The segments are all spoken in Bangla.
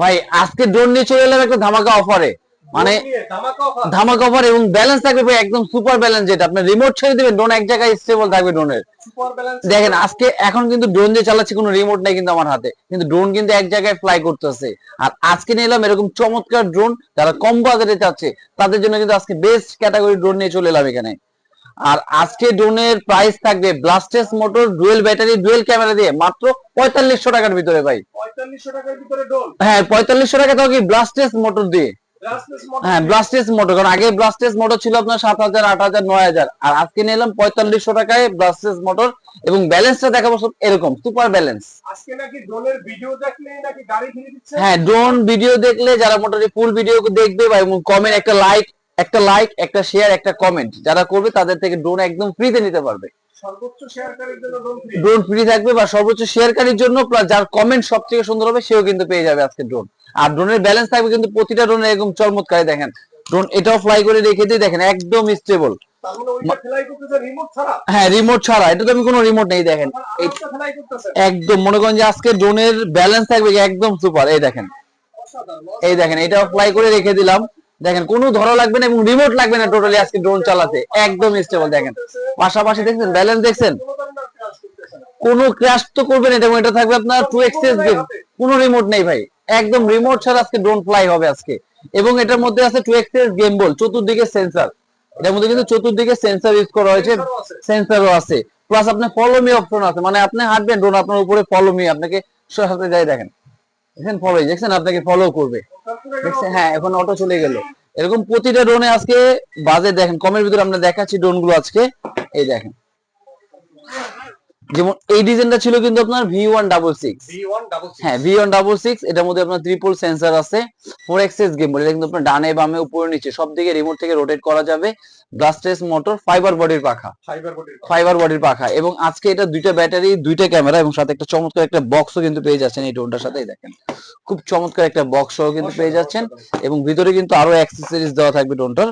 ভাই আজকে ড্রোন নিয়ে চলে এলাম একটা ধামাকা অফারে মানে ধামাকা অফার এবং ব্যালেন্স থাকবে ভাই একদম সুপার ব্যালেন্স যেটা। আপনি রিমোট ছেড়ে দিবেন ড্রোন এক জায়গায় স্টেবল থাকবে ড্রোনের সুপার ব্যালেন্স দেখেন আজকে এখন কিন্তু ড্রোন দিয়ে চালাচ্ছি কোনো রিমোট নাই কিন্তু আমার হাতে। কিন্তু ড্রোন কিন্তু এক জায়গায় ফ্লাই করতেছে। আর আজকে নিলাম এরকম চমৎকার ড্রোন যারা কম বাজারে চাচ্ছে তাদের জন্য কিন্তু আজকে বেস্ট ক্যাটাগরি ড্রোন নিয়ে চলে এলাম এখানে। আর আজকে ড্রোনের প্রাইস থাকবে brushless motor dual battery dual camera দিয়ে। মাত্র পঁয়তাল্লিশশো টাকার ভিতরে ভাই। পঁয়তাল্লিশশো টাকার ভিতরে ডোল হ্যাঁ পঁয়তাল্লিশশো টাকা তাও কি ব্লাস্টেস মোটর দিয়ে? হ্যাঁ ব্লাস্টেস মোটর কারণ আগে ব্লাস্টেস মোটর ছিল আপনার সাত হাজার আট হাজার নয় হাজার। আর আজকে নিলাম পঁয়তাল্লিশশো টাকায় ব্লাস্টেস মোটর এবং ব্যালেন্সটা দেখাবো সব এরকম সুপার ব্যালেন্স আজকে নাকি ড্রোনের ভিডিও দেখলে নাকি গাড়ি ফিরে দিচ্ছে? হ্যাঁ ড্রোন ভিডিও দেখলে যারা মোটামুটি ফুল ভিডিও দেখবে বা কমেন্ট একটা লাইক একটা লাইক একটা শেয়ার একটা কমেন্ট যারা করবে তাদের থেকে ড্রোন একদম ফ্রিতে নিতে পারবে। ড্রোন ফ্রি থাকবে বা সর্বোচ্চ শেয়ারকারীর জন্য প্লাস যার কমেন্ট সব থেকে সুন্দর হবে সেও কিন্তু পেয়ে যাবে আজকে ড্রোন আর ড্রোনের ব্যালেন্স থাকবে কিন্তু প্রতিটা ড্রোনের একদম চমৎকার দেখেন। ড্রোন এটাও ফ্লাই করে রেখে দিয়ে দেখেন একদম স্টেবল মানে হ্যাঁ রিমোট ছাড়া। এটা তো আমি কোনো রিমোট নেই দেখেন। করতেছে একদম মনে করেন যে আজকে ড্রোনের ব্যালেন্স থাকবে একদম সুপার এই দেখেন। এই দেখেন এটাও ফ্লাই করে রেখে দিলাম। দেখেন, কোনো ধরা লাগবে না এবং রিমোট লাগবে না টোটালি আজকে ড্রোন চালাতে। একদম স্টেবল দেখেন। পাশাপাশি দেখছেন ব্যালেন্স দেখছেন? কোনো ক্র্যাশ তো করবে না, এটা থাকবে আপনার টু এক্সেস গেম কোনো রিমোট নেই ভাই। একদম রিমোট ছাড়া আজকে ড্রোন ফ্লাই হবে আজকে। এবং এটার মধ্যে আছে টু এক্সেস গেম বল চতুর্দিকে সেন্সর এটার মধ্যে কিন্তু চতুর্দিকে সেন্সর ইউজ করা হয়েছে, Sensor-ও আছে। প্লাস আপনার ফলো মি অপশন আছে। মানে আপনি হাঁটবেন ড্রোন আপনার উপরে ফলো মি আপনাকে সাথে যাই দেখেন। দেখেন ফলো দেখছেন? আপনাকে ফলো করবে। দেখছেন হ্যাঁ এখন অটো চলে গেল। এরকম প্রতিটা ড্রোনে আজকে বাজে দেখেন। কমের ভিতরে আমরা দেখাচ্ছি ড্রোনগুলো আজকে। এই দেখেন। যেমন এই ডিজাইনটা ছিল কিন্তু আপনার V one double six V1 double six। হ্যাঁ ভি ওয়ান ডাবল সিক্স এটার মধ্যে আপনার ট্রিপল সেন্সর আছে ফোর এক্সেস গেম বলে কিন্তু আপনার ডানে বামে উপরে নিচে সব দিকে রিমোট থেকে রোটেট করা যাবে। ব্লাস্টেস মোটর ফাইবার বডির পাখা। ফাইবার বডির ফাইবার বডির পাখা। এবং আজকে এটা দুইটা ব্যাটারি দুইটা ক্যামেরা এবং সাথে একটা চমৎকার একটা বক্সও কিন্তু পেয়ে যাচ্ছেন এই ড্রোনটার সাথেই দেখেন। খুব চমৎকার একটা বক্সও কিন্তু পেয়ে যাচ্ছেন এবং ভিতরে কিন্তু আরও অ্যাক্সেসরিজ দেওয়া থাকবে ড্রোনটার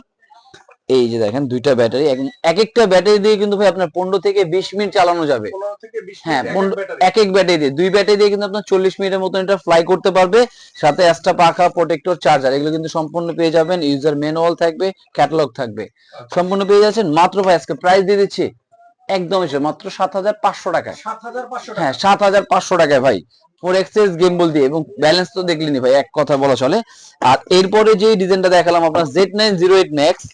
এই যে দেখেন দুইটা ব্যাটারি এক একটা ব্যাটারি দিয়ে কিন্তু ভাই আপনার পনেরো থেকে বিশ মিনিট চালানো যাবে। হ্যাঁ এক এক ব্যাটারি। দিয়ে। দুই ব্যাটারি দিয়ে কিন্তু আপনার চল্লিশ মিনিটের মতন এটা ফ্লাই করতে পারবে। সাথে এক্সট্রা পাখা প্রোটেক্টর চার্জার এগুলো কিন্তু সম্পূর্ণ পেয়ে যাবেন। ইউজার ম্যানুয়াল থাকবে ক্যাটালগ থাকবে। সম্পূর্ণ পেয়ে যাচ্ছেন। মাত্র ভাই আজকে প্রাইস দিয়ে দিচ্ছি একদম এসে মাত্র সাত হাজার পাঁচশো টাকায় সাত হাজার পাঁচশো টাকা। হ্যাঁ সাত হাজার পাঁচশো টাকায় ভাই। ফোর এক্সেস গেম বল দিয়ে এবং ব্যালেন্স তো দেখলিনি ভাই এক কথা বলা চলে। আর এরপরে যে ডিজাইনটা দেখালাম আপনার Z nine zero eight max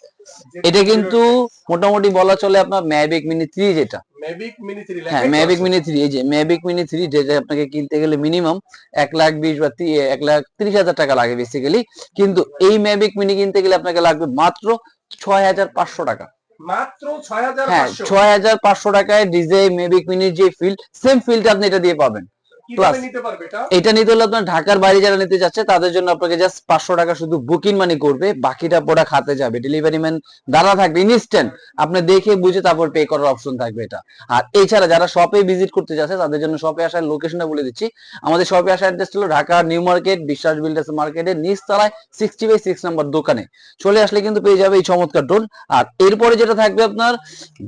এটা কিন্তু মোটামুটি বলা চলে আপনার ম্যাভিক মিনি থ্রি যেটা। মিনি হ্যাঁ ম্যাভিক মিনি থ্রি এই যে ম্যাভিক মিনি থ্রি যেটা আপনাকে কিনতে গেলে মিনিমাম এক লাখ বিশ বা এক লাখ তিরিশ হাজার টাকা লাগে বেসিক্যালি কিন্তু এই ম্যাভিক মিনি কিনতে গেলে আপনাকে লাগবে মাত্র ছয় হাজার পাঁচশো টাকা। মাত্র ছয় হাজার হ্যাঁ ছয় হাজার পাঁচশো টাকায় ডিজে মেভিক মিনির যে ফিল্ড সেম ফিল্ড আপনি এটা দিয়ে পাবেন। এটা? নিতে হলে আপনার ঢাকার বাইরে যারা নিতে যাচ্ছে তাদের জন্য আপনাকে জাস্ট পাঁচশো টাকা শুধু বুকিং মানি করবে বাকিটা প্রোডাক্ট হাতে যাবে। ডেলিভারি ম্যান দ্বারা থাকবে ইনস্ট্যান্ট আপনি দেখে বুঝে তারপর পে করার অপশন থাকবে এটা। আর এছাড়া যারা শপে ভিজিট করতে যাচ্ছে তাদের জন্য শপে আসার লোকেশনটা বলে দিচ্ছি। আমাদের শপে আসার অ্যাড্রেস হলো Dhaka new market Biswas builders মার্কেটের নিচতলায় সিক্সটি বাই সিক্স নাম্বার দোকানে। চলে আসলে কিন্তু পেয়ে যাবে এই চমৎকার ড্রোন আর এরপরে যেটা থাকবে আপনার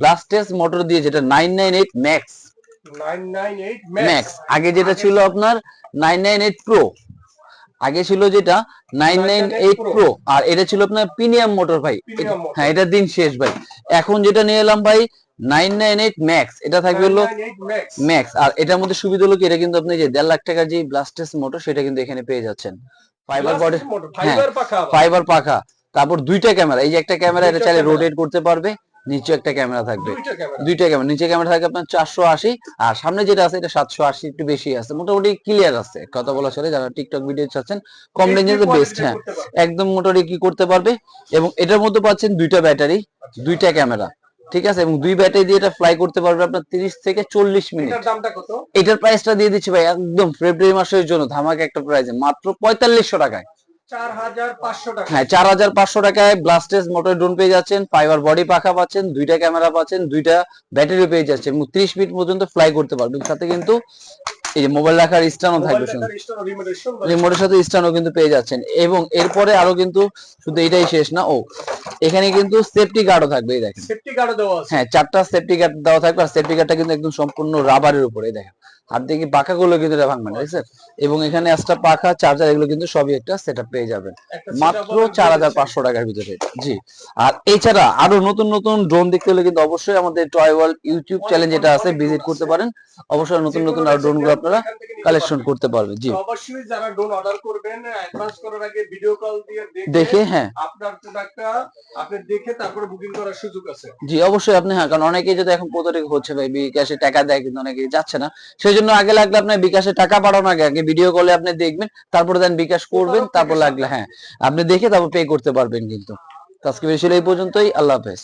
ব্লাস্টেস মোটর দিয়ে যেটা nine nine eight max max আগে যেটা ছিল আপনার নাইন নাইন এইট প্রো আগে ছিল যেটা nine nine eight Pro। Pro আর এটা ছিল আপনার প্রিমিয়াম মোটর ভাই। হ্যাঁ এটার দিন শেষ ভাই। এখন যেটা নিয়ে এলাম ভাই নাইন নাইন এইট ম্যাক্স এটা থাকবে হলো ম্যাক্স আর এটার মধ্যে সুবিধা হলো কি এটা কিন্তু আপনি যে দেড় লাখ টাকার যে ব্লাস্টেস মোটর সেটা কিন্তু এখানে পেয়ে যাচ্ছেন। ফাইবার বডি ফাইবার পাখা ফাইবার পাখা। তারপর দুইটা ক্যামেরা এই যে একটা ক্যামেরা এটা চাইলে। রোটেট করতে পারবে। নিচে একটা ক্যামেরা থাকবে। দুইটা ক্যামেরা। নিচে ক্যামেরা থাকে আপনার চারশো আশি। আর সামনে যেটা আছে এটা সাতশো আশি একটু বেশি আছে। মোটামুটি ক্লিয়ার আছে কথা বলা চলে যারা টিকটক ভিডিও চাচ্ছেন কম রেঞ্জের বেস্ট হ্যাঁ। একদম মোটামুটি কি করতে পারবে? এবং এটার মধ্যে পাচ্ছেন দুইটা ব্যাটারি দুইটা ক্যামেরা। ঠিক আছে? এবং দুই ব্যাটারি দিয়ে এটা ফ্লাই করতে পারবে আপনার তিরিশ থেকে চল্লিশ মিনিট। এটার প্রাইসটা দিয়ে দিচ্ছি ভাই একদম ফেব্রুয়ারি মাসের জন্য। ধামাকা একটা প্রাইসে মাত্র পঁয়তাল্লিশশো টাকায়। হ্যাঁ চার হাজার পাঁচশো টাকায় ব্লাস্টেস মোটর ড্রোন পেয়ে যাচ্ছেন ফাইবার বডি পাখা পাচ্ছেন দুইটা ক্যামেরা পাচ্ছেন দুইটা ব্যাটারি পেয়ে যাচ্ছেন। এবং ত্রিশ মিনিট পর্যন্ত ফ্লাই করতে পারবেন। সাথে কিন্তু এই যে মোবাইল রাখার স্ট্যান্ডও থাকবে রিমোটের সাথে স্ট্যান্ডও কিন্তু পেয়ে যাচ্ছেন। এবং এরপরে আরও কিন্তু শুধু এটাই শেষ না ও এখানে কিন্তু সেফটি গার্ডও থাকবে এই দেখেন। সেফটি গার্ড দেওয়া হ্যাঁ চারটা সেফটি গার্ড দেওয়া থাকবে আর সেফটি গার্ডটা কিন্তু একদম সম্পূর্ণ রাবারের উপরে দেখেন। দিয়ে কি পাখাগুলো কিন্তু এটা ভাঙবে না দেখছেন এবং এখানে এক্সট্রা পাখা চার্জার এগুলো কিন্তু সবই একটা সেটআপ পেয়ে যাবেন। মাত্র চার হাজার। পাঁচশো টাকার ভিতরে জি। আর এছাড়া আরও নতুন নতুন ড্রোন দেখতে হলে কিন্তু অবশ্যই আমাদের টয় ওয়ার্ল্ড ইউটিউব চ্যানেল যেটা আছে ভিজিট করতে পারেন। অবশ্যই নতুন নতুন আর ড্রোনগুলো আপনারা কালেকশন করতে পারবেন জি। অবশ্যই যারা ড্রোন অর্ডার করবেন অ্যাডভান্স করার আগে ভিডিও কল দিয়ে দেখে হ্যাঁ। আপনার প্রোডাক্টটা আপনি দেখে তারপরে বুকিং করার সুযোগ আছে। জি অবশ্যই আপনি হ্যাঁ কারণ অনেকেই যদি এখন প্রতারিত হচ্ছে ভাই ক্যাশে টাকা দেয় কিন্তু অনেকেই যাচ্ছে না। সেই জন্য আগে লাগলে আপনার বিকাশে টাকা পাঠানো আগে আগে ভিডিও কলে আপনি দেখবেন তারপরে দেন বিকাশ করবেন তারপর লাগলে হ্যাঁ আপনি দেখে তারপর পে করতে পারবেন কিন্তু। আজকে বেশি এই পর্যন্তই আল্লাহ হাফেজ।